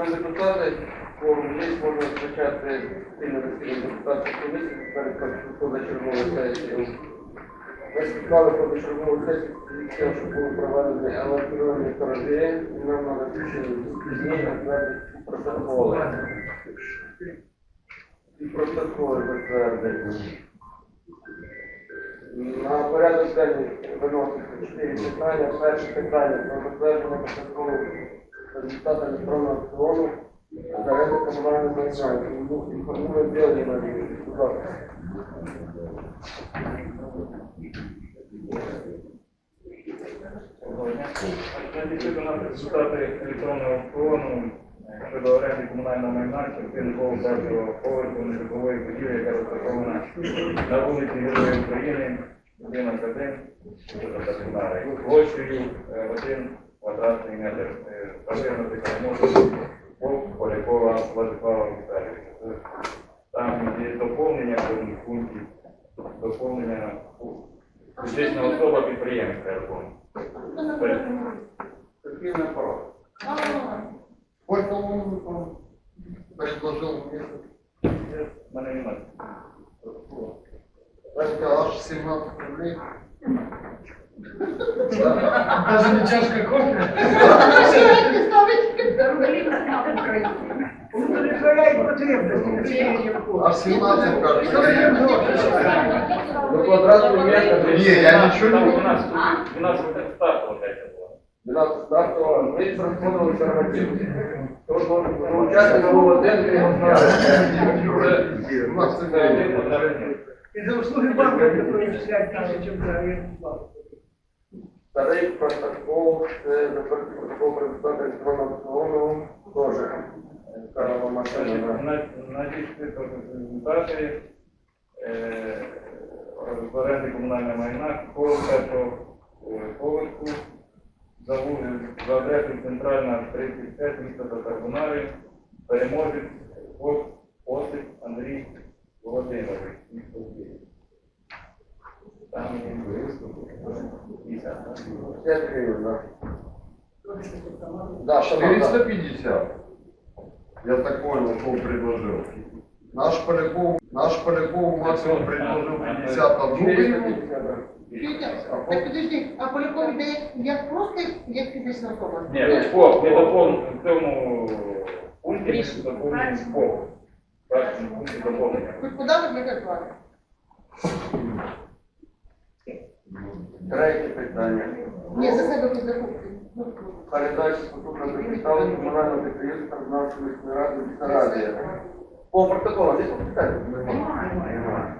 Шановні депутати, форум є, можна розпочати спільне засідання депутатської комісії перед позачерговою сесією. Ми скликали позачергову сесію, що були проведені евакуйовані торги, і нам треба включити зміни затвердити протоколи. І протоколи затвердити. На порядок денний виноситься чотири питання. Перше питання про затвердження протоколу результату електронного аукціону ринку комунального майна. Інформує Білі Марії. Будь ласка. Результати електронного аукціону щодо оренди комунального майна частини коло першого поверху нежитлової будівлі, яка розташована на вулиці Героїв України, будинок 1, площею е, 1 квадратний метр. Е, Валеріна Тихомозова, Вовк, Полякова, Владислава Віталійовича. Там є доповнення певних пунктів, доповнення фізична особа підприємця, я розумію. Какие на порог? Сколько он предложил мне? Мене немає. Аж 17 рублей. Даже не чашка кофе. Удовлетворяет потребности. Аж 17 кажется. Ну, квадратний метр. Не, я ничего Там не 12, 12 старт, виходить, було. 12 стартова, ми розходили норматив. Тому що учасник був один, він його знає. У нас Це такое. один квадратний метр. И за услуги банка, которые начисляют тысячу за аренду платы. Старий протокол, це затвердити протокол про результати електронного аукціону, теж. Карова машина. На- Надійшли результати е, оренди комунального майна коло першого е, поверху за вулицю, за адресою центральна 35 міста Татарбунарі, переможець Ос- Осип Андрій Володимирович, місто Київ. Там є 50, гривень, да. 450. Я так понял, что он предложил. Наш Поляков, наш Поляков максимум предложил 51 гривну. 450, да. Так підожди, а Поляков йде як просто як фізична особа? Ні, ФОП, не доповнено в цьому пункті доповнено ФОП. В першому пункті доповнення. Хоч подали для зарплати. Третє питання. Ні, за себе хоч закупити. Передача статутного капіталу комунального підприємства Тернавської міської ради Бісарабія. По протоколу, десь питання? Немає.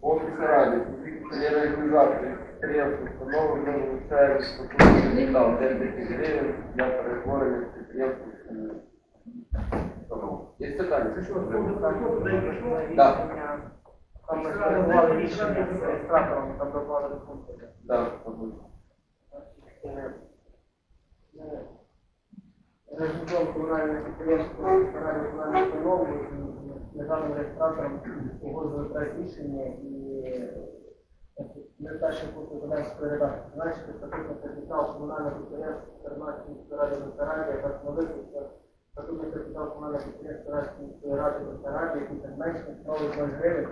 По Бісарабі, реалізації підприємства встановлено вилучає статутний капітал 10 тисяч гривень для перетворення підприємства. Є питання? Це що? Так. Там ми скоригували рішення з реєстратором, там доклали функції. Так, мабуть. Результатом комунального підприємства, комунальної установи з державним реєстратором погодили проект рішення і першим пунктом Донецької редакції значити статутний капітал комунального підприємства Тернацької міської ради Бесарабія та встановити статутний капітал комунального підприємства Тернацької міської ради Бесарабія, який там менше становить 0 гривень.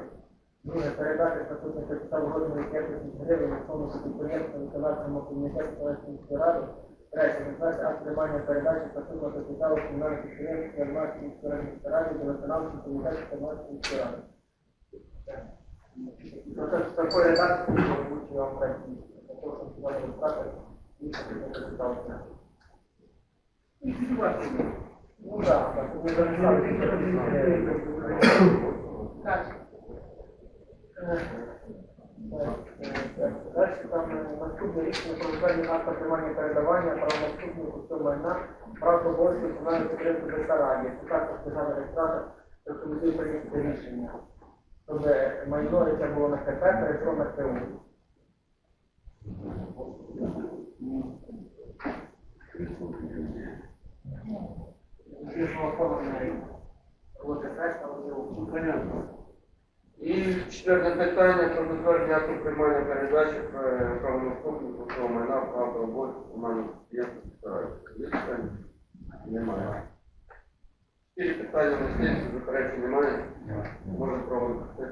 Друге, передати статутний капітал в 5 тисяч гривень виконувати підприємства виконавчому комітету Тернацької ради. Третє, затвердити акт приймання передачі статутного капіталу комунального підприємства Тернацької міської ради до виконавчого комітету Тернацької ради. Це з такої редакції, озвучую вам більше капітал. Ну так, так. Далі там е, наступне рішення про виконання акта приймання передавання правонаступного кусту майна прав обов'язків комунального підприємства Бесарабія. Це також державний реєстратор рекомендує прийняти рішення, щоб майно, яке було на КП, перейшло на КУ. Звісно, оформлення роботи феста, вони І четверте питання про затвердження акту приймання передачі е, правонаступнику свого майна роботи комунального підприємства. Є питання? Немає. Чотири питання на сесії, заперечень немає. Може проводити.